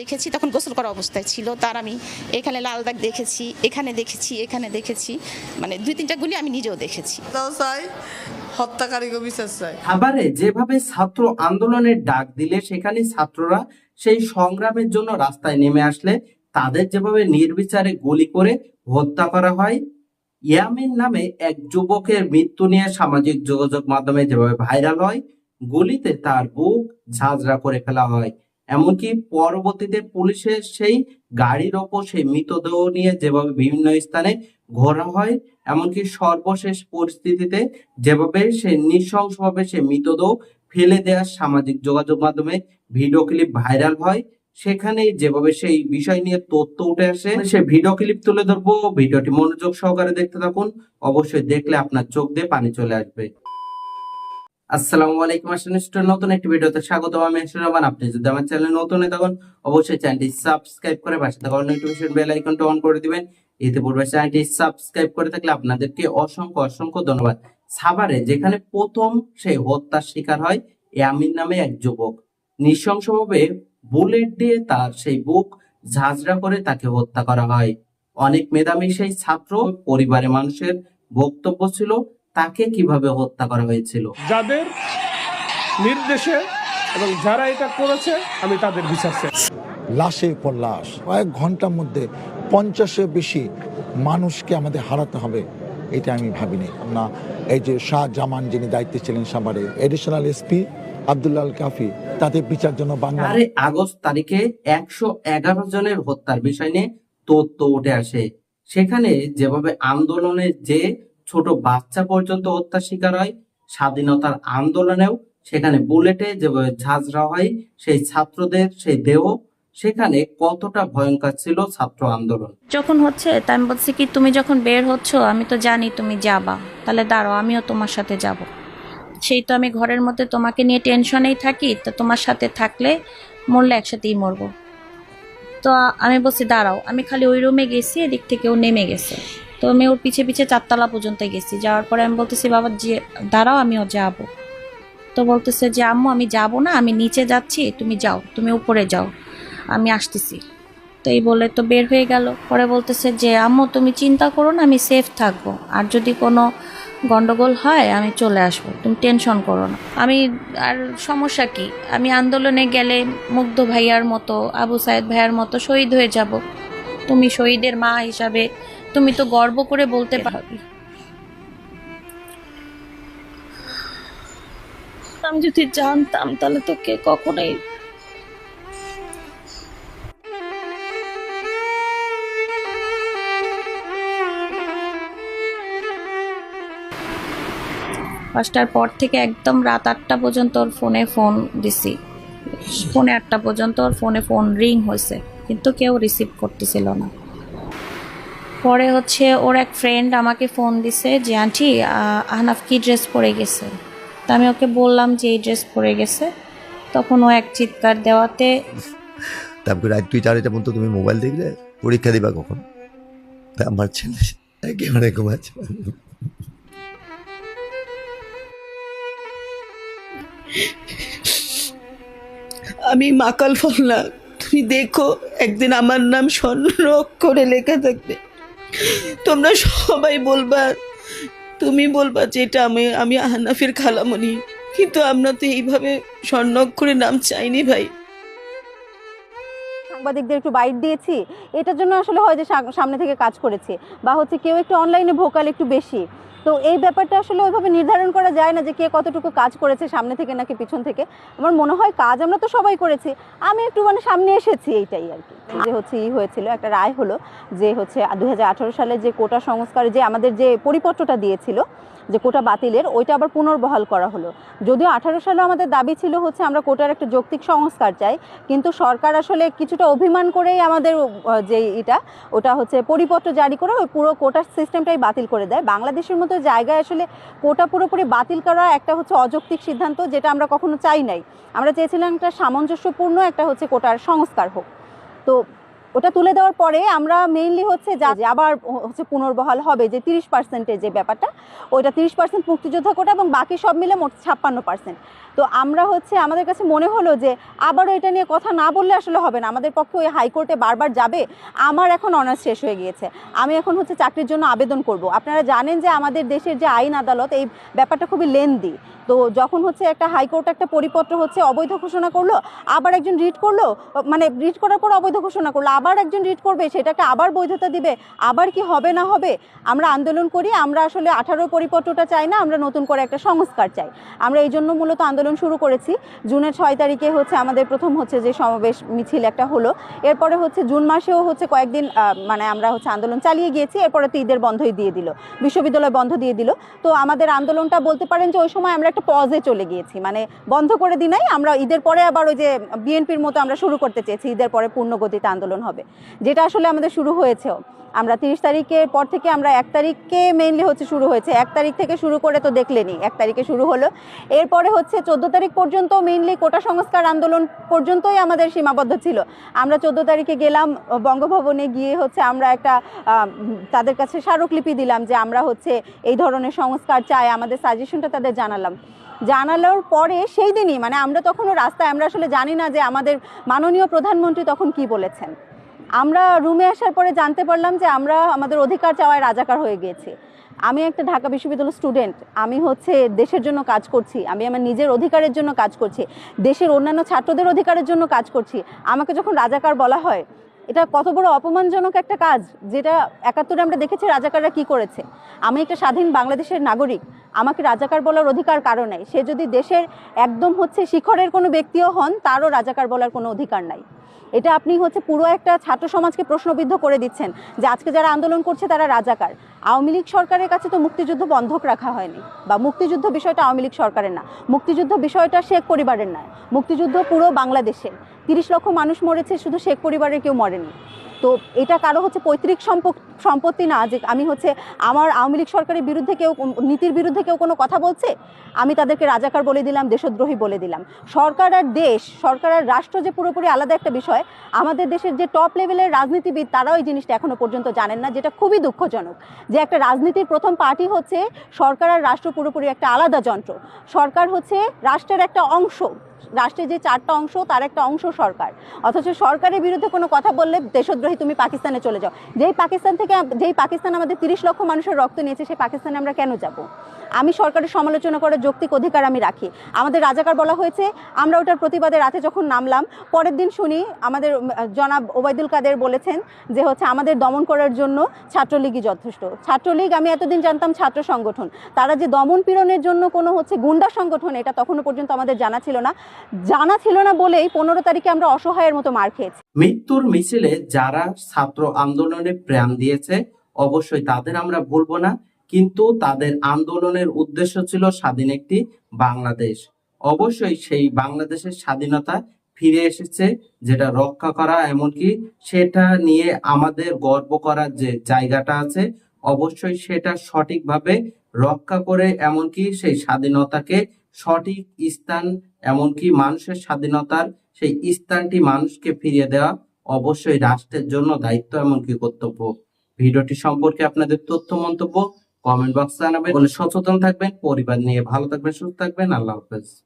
দেখেছি তখন গোসল করা অবস্থায় ছিল। তার আমি এখানে লাল দাগ দেখেছি এখানে দেখেছি এখানে দেখেছি। মানে দুই তিনটা গুলি আমি নিজেও দেখেছি। হত্যাকারীকে বিচার চাই। আবারে যেভাবে ছাত্র আন্দোলনের ডাক দিলে সেখানে ছাত্ররা সেই সংগ্রামের জন্য রাস্তায় নেমে আসলে তাদের যেভাবে নির্বিচারে গুলি করে হত্যা করা হয় ইয়ামিন নামে এক যুবকের মৃত্যু নিয়ে সামাজিক যোগাযোগ মাধ্যমে যেভাবে ভাইরাল হয় গুলিতে তার বুক ঝাঁঝরা করে ফেলা হয়। এমনকি পরবর্তীতে পুলিশের সেই গাড়ির ওপর সেই মৃতদেহ নিয়ে যেভাবে বিভিন্ন স্থানে ঘোরা হয়, এমনকি সর্বশেষ পরিস্থিতিতে যেভাবে সে নৃশংসভাবে সে মৃতদেহ ফেলে দেওয়ার সামাজিক যোগাযোগ মাধ্যমে ভিডিও ক্লিপ ভাইরাল হয় সেখানে যেভাবে সেই বিষয় নিয়ে তথ্য উঠে আসে, সে ভিডিও ক্লিপ তুলে ধরবো। ভিডিওটি মনোযোগ সহকারে দেখতে থাকুন। অবশ্যই দেখলে আপনার চোখ দিয়ে পানি চলে আসবে। আসসালামু আলাইকুম নতুন একটি ভিডিওতে স্বাগত আমি আপনি যদি আমার চ্যানেল নতুন হয়ে থাকুন, অবশ্যই চ্যানেলটি সাবস্ক্রাইব করে পাশে থাকা নোটিফিকেশন বেল আইকনটা অন করে দিবেন। চ্যানেলটি সাবস্ক্রাইব করে থাকলে আপনাদেরকে অসংখ্য অসংখ্য ধন্যবাদ। যেখানে প্রথম সেই হত্যার শিকার হয় ইয়ামিন নামে এক যুবক। নৃশংসভাবে বুলেট দিয়ে তার সেই বুক ঝাঁঝরা করে তাকে হত্যা করা হয়। অনেক মেধাবী সেই ছাত্র, পরিবারের মানুষের বক্তব্য ছিল তাকে কীভাবে হত্যা করা হয়েছিল? যাদের নির্দেশে এবং যারা এটা করেছে আমি তাদের বিচার চাই। লাশের পর লাশ। কয়েক ঘণ্টার মধ্যে পঞ্চাশের বেশি মানুষকে আমাদের হারাতে হবে এটা আমি ভাবিনি। না এই যে শাহ জামান যিনি দায়িত্বে ছিলেন সাভারে এডিশনাল এসপি আবদুল্লাল কাফি তাদের বিচার জন্য বাংলা আগস্ট তারিখে একশো এগারো জনের হত্যার বিষয় নিয়ে তথ্য উঠে আসে। সেখানে যেভাবে আন্দোলনের যে ছোট বাচ্চা পর্যন্ত হত্যার শিকার হয়। স্বাধীনতার আন্দোলনেও সেখানে বুলেটে যেভাবে ঝাঁঝরা হয়, সেই ছাত্রদের, সেই দেহ, সেখানে কতটা ভয়ঙ্কর ছিল ছাত্র আন্দোলন। যখন হচ্ছে তা আমি বলছি কি, তুমি যখন বের হচ্ছ, আমি তো জানি তুমি যাবা। তাহলে দাঁড়াও, আমিও তোমার সাথে যাব। সেই তো আমি ঘরের মধ্যে তোমাকে নিয়ে টেনশনেই থাকি, তো তোমার সাথে থাকলে মরলে একসাথেই মরবো। তো আমি বলছি, দাঁড়াও, আমি খালি ওই রুমে গেছি, এদিক থেকে ও নেমে গেছে। তো আমি ওর পিছে পিছে চারতলা পর্যন্ত গেছি। যাওয়ার পরে আমি বলতেছি, বাবা, যে, দাঁড়াও, আমিও যাব। তো বলতেছে যে, আম্মু, আমি যাব না, আমি নিচে যাচ্ছি, তুমি যাও, তুমি উপরে যাও, আমি আসতেছি। তো এই বলে তো বের হয়ে গেল। পরে বলতেছে যে, আম্মু, তুমি চিন্তা করো না, আমি সেফ থাকব। আর যদি কোনো গন্ডগোল হয়, আমি চলে আসব। তুমি টেনশন করো না। আমি, আর সমস্যা কি? আমি আন্দোলনে গেলে মুগ্ধ ভাইয়ার মতো, আবু সাইদ ভাইয়ার মতো শহীদ হয়ে যাব। তুমি শহীদের মা হিসাবে তুমি তো গর্ব করে বলতে পারবে। আমি যদি জানতাম তাহলে তোকে কখনোই পাঁচটার পর থেকে একদম রাত আটটা পর্যন্ত ওর ফোনে ফোন দিছি। ফোনে আটটা পর্যন্ত ওর ফোনে ফোন রিং হয়েছে কিন্তু কেউ রিসিভ করতেছিল না। পরে হচ্ছে ওর এক ফ্রেন্ড আমাকে ফোন দিছে যে আন্টি আহ, আহনাফ কি ড্রেস পরে গেছে? তা আমি ওকে বললাম যে এই ড্রেস পরে গেছে। তখন ও এক চিৎকার দেওয়াতে তারপরে রাত দুই চারটা পর্যন্ত তুমি মোবাইল দেখলে? পরীক্ষা দিবা কখন? তা আমার ছেলে একেবারে ঘুমাচ্ছে। আমি মাকাল ফলনা তুমি দেখো একদিন আমার নাম স্বর্ণ করে লেখা থাকবে। তোমরা সবাই বলবা, তুমি বলবা যে এটা আমি আমি আহনাফের খালামণি। কিন্তু আমরা তো এইভাবে স্বর্ণক্ষরে নাম চাইনি ভাই। সাংবাদিকদের একটু বাইট দিয়েছি, এটার জন্য আসলে হয় যে সামনে থেকে কাজ করেছি বা হচ্ছে কেউ একটু অনলাইনে ভোকাল একটু বেশি। তো এই ব্যাপারটা আসলে ওইভাবে নির্ধারণ করা যায় না যে কে কতটুকু কাজ করেছে সামনে থেকে নাকি পিছন থেকে। আমার মনে হয় কাজ আমরা তো সবাই করেছি, আমি একটু মানে সামনে এসেছি এইটাই আর কি। যে হচ্ছে ই হয়েছিল, একটা রায় হলো যে হচ্ছে দু হাজার আঠেরো সালে যে কোটা সংস্কারে যে আমাদের যে পরিপত্রটা দিয়েছিল, যে কোটা বাতিলের, ওইটা আবার পুনর্বহাল করা হলো। যদিও আঠারো সালে আমাদের দাবি ছিল হচ্ছে আমরা কোটার একটা যৌক্তিক সংস্কার চাই, কিন্তু সরকার আসলে কিছুটা অভিমান করেই আমাদের যে এটা, ওটা হচ্ছে পরিপত্র জারি করে ওই পুরো কোটার সিস্টেমটাই বাতিল করে দেয়। বাংলাদেশের মতো জায়গায় আসলে কোটা পুরোপুরি বাতিল করা একটা হচ্ছে অযৌক্তিক সিদ্ধান্ত যেটা আমরা কখনো চাই নাই। আমরা চেয়েছিলাম একটা সামঞ্জস্যপূর্ণ একটা হচ্ছে কোটার সংস্কার হোক। তো ওটা তুলে দেওয়ার পরে আমরা মেইনলি হচ্ছে যা আবার হচ্ছে পুনর্বহাল হবে যে তিরিশ পার্সেন্টের যে ব্যাপারটা, ওইটা তিরিশ পার্সেন্ট মুক্তিযোদ্ধা কোটা এবং বাকি সব মিলে মোট ছাপ্পান্ন পার্সেন্ট তো আমরা হচ্ছে, আমাদের কাছে মনে হলো যে আবারও এটা নিয়ে কথা না বললে আসলে হবে না। আমাদের পক্ষে ওই হাইকোর্টে বারবার যাবে, আমার এখন অনার্স শেষ হয়ে গিয়েছে। আমি এখন হচ্ছে চাকরির জন্য আবেদন করব। আপনারা জানেন যে আমাদের দেশের যে আইন আদালত, এই ব্যাপারটা খুবই লেন্দি তো যখন হচ্ছে একটা হাইকোর্ট একটা পরিপত্র হচ্ছে অবৈধ ঘোষণা করল, আবার একজন রিড করল মানে রিড করার পর অবৈধ ঘোষণা করল আবার একজন রিড করবে, সেটাকে আবার বৈধতা দিবে, আবার কি হবে না হবে? আমরা আন্দোলন করি, আমরা আসলে আঠারো পরিপত্রটা চাই না, আমরা নতুন করে একটা সংস্কার চাই। আমরা এই জন্য মূলত আন্দোলন শুরু করেছি। জুনের ছয় তারিখে হচ্ছে আমাদের প্রথম হচ্ছে যে সমাবেশ মিছিল একটা হলো। এরপরে হচ্ছে জুন মাসেও হচ্ছে কয়েকদিন মানে আমরা হচ্ছে আন্দোলন চালিয়ে গিয়েছি, এরপরে তো ঈদের বন্ধই দিয়ে দিল, বিশ্ববিদ্যালয় বন্ধ দিয়ে দিল। তো আমাদের আন্দোলনটা বলতে পারেন যে ওই সময় আমরা একটা পজে চলে গিয়েছি মানে বন্ধ করে দিনাই আমরা ঈদের পরে আবার ওই যে বিএনপির মতো আমরা শুরু করতে চেয়েছি, ঈদের পরে পূর্ণগতিতে আন্দোলন হবে। যেটা আসলে আমাদের শুরু হয়েছেও। আমরা তিরিশ তারিখের পর থেকে আমরা এক তারিখকে মেইনলি হচ্ছে শুরু হয়েছে। এক তারিখ থেকে শুরু করে তো দেখলেনি এক তারিখে শুরু হলো। এরপরে হচ্ছে চোদ্দ তারিখ পর্যন্ত মেইনলি কোটা সংস্কার আন্দোলন পর্যন্তই আমাদের সীমাবদ্ধ ছিল। আমরা চোদ্দ তারিখে গেলাম, বঙ্গভবনে গিয়ে হচ্ছে আমরা একটা তাদের কাছে স্মারকলিপি দিলাম যে আমরা হচ্ছে এই ধরনের সংস্কার চাই। আমাদের সাজেশনটা তাদের জানালাম। জানালোর পরে সেই দিনই মানে আমরা তখনও রাস্তায়, আমরা আসলে জানি না যে আমাদের মাননীয় প্রধানমন্ত্রী তখন কি বলেছেন। আমরা রুমে আসার পরে জানতে পারলাম যে আমরা, আমাদের অধিকার চাওয়ায় রাজাকার হয়ে গিয়েছি। আমি একটা ঢাকা বিশ্ববিদ্যালয়ের স্টুডেন্ট আমি হচ্ছে দেশের জন্য কাজ করছি, আমি আমার নিজের অধিকারের জন্য কাজ করছি, দেশের অন্যান্য ছাত্রদের অধিকারের জন্য কাজ করছি। আমাকে যখন রাজাকার বলা হয়, এটা কত বড় অপমানজনক একটা কাজ, যেটা একাত্তরে আমরা দেখেছি রাজাকাররা কি করেছে। আমি একটা স্বাধীন বাংলাদেশের নাগরিক আমাকে রাজাকার বলার অধিকার কারও নাই। সে যদি দেশের একদম হচ্ছে শিখরের কোনো ব্যক্তিও হন, তারও রাজাকার বলার কোনো অধিকার নাই। এটা আপনি হচ্ছে পুরো একটা ছাত্র সমাজকে প্রশ্নবিদ্ধ করে দিচ্ছেন যে আজকে যারা আন্দোলন করছে তারা রাজাকার। আওয়ামী লীগ সরকারের কাছে তো মুক্তিযুদ্ধ বন্ধক রাখা হয়নি বা মুক্তিযুদ্ধ বিষয়টা আওয়ামী লীগ সরকারের না। মুক্তিযুদ্ধ বিষয়টা শেখ পরিবারের নয়। মুক্তিযুদ্ধ পুরো বাংলাদেশের। তিরিশ লক্ষ মানুষ মরেছে, শুধু শেখ পরিবারের কেউ মরেনি। তো এটা কারও হচ্ছে পৈতৃক সম্পত্তি না যে আমি হচ্ছে আমার আওয়ামী লীগ সরকারের বিরুদ্ধে কেউ নীতির বিরুদ্ধে কেউ কোনো কথা বলছে? আমি তাদেরকে রাজাকার বলে দিলাম, দেশদ্রোহী বলে দিলাম। সরকার আর দেশ, সরকার আর রাষ্ট্র যে পুরোপুরি আলাদা একটা বিষয়, আমাদের দেশের যে টপ লেভেলের রাজনীতিবিদ তারাও এই জিনিসটা এখনও পর্যন্ত জানেন না, যেটা খুবই দুঃখজনক। যে একটা রাজনীতির প্রথম পার্টি হচ্ছে সরকার আর রাষ্ট্র পুরোপুরি একটা আলাদা যন্ত্র। সরকার হচ্ছে রাষ্ট্রের একটা অংশ। রাষ্ট্রের যে চারটা অংশ, তার একটা অংশ সরকার। অথচ সরকারের বিরুদ্ধে কোনো কথা বললে দেশদ্রোহী তুমি পাকিস্তানে চলে যাও। যেই পাকিস্তান থেকে যেই পাকিস্তান আমাদের তিরিশ লক্ষ মানুষের রক্ত নিয়েছে, সেই পাকিস্তানে আমরা কেন যাব? আমি সরকারের সমালোচনা করার যৌক্তিক অধিকার আমি রাখি। আমাদের রাজাকার বলা হয়েছে, আমরা ওটার প্রতিবাদে রাতে যখন নামলাম, পরের দিন শুনি আমাদের জনাব ওবায়দুল কাদের বলেছেন যে হচ্ছে, আমাদের দমন করার জন্য ছাত্রলীগই যথেষ্ট। ছাত্রলীগ, আমি এতদিন জানতাম ছাত্র সংগঠন। তারা যে দমন পীড়নের জন্য কোনো হচ্ছে গুন্ডা সংগঠন, এটা তখনও পর্যন্ত আমাদের জানা ছিল না। জানা ছিল না বলেই পনেরো তারিখে আমরা অসহায়ের মতো মার খেয়েছি। মৃত্যুর মিছিলে যারা ছাত্র আন্দোলনে প্রাণ দিয়েছে, অবশ্যই তাদের আমরা বলব না, কিন্তু তাদের আন্দোলনের উদ্দেশ্য ছিল স্বাধীন একটি বাংলাদেশ। অবশ্যই সেই বাংলাদেশের স্বাধীনতা ফিরে এসেছে, যেটা রক্ষা করা, এমনকি সেটা নিয়ে আমাদের গর্ব করার যে জায়গাটা আছে, অবশ্যই সেটা সঠিকভাবে রক্ষা করে, এমনকি সেই স্বাধীনতাকে সঠিক স্থান, এমনকি মানুষের স্বাধীনতার সেই স্থানটি মানুষকে ফিরিয়ে দেওয়া অবশ্যই রাষ্ট্রের জন্য দায়িত্ব এমনকি কর্তব্য। ভিডিওটি সম্পর্কে আপনাদের তথ্য, মন্তব্য কমেন্ট বক্স জানাবেন। সচেতন থাকবেন, পরিবার নিয়ে ভালো থাকবেন, সুস্থ থাকবেন। আল্লাহ হাফেজ।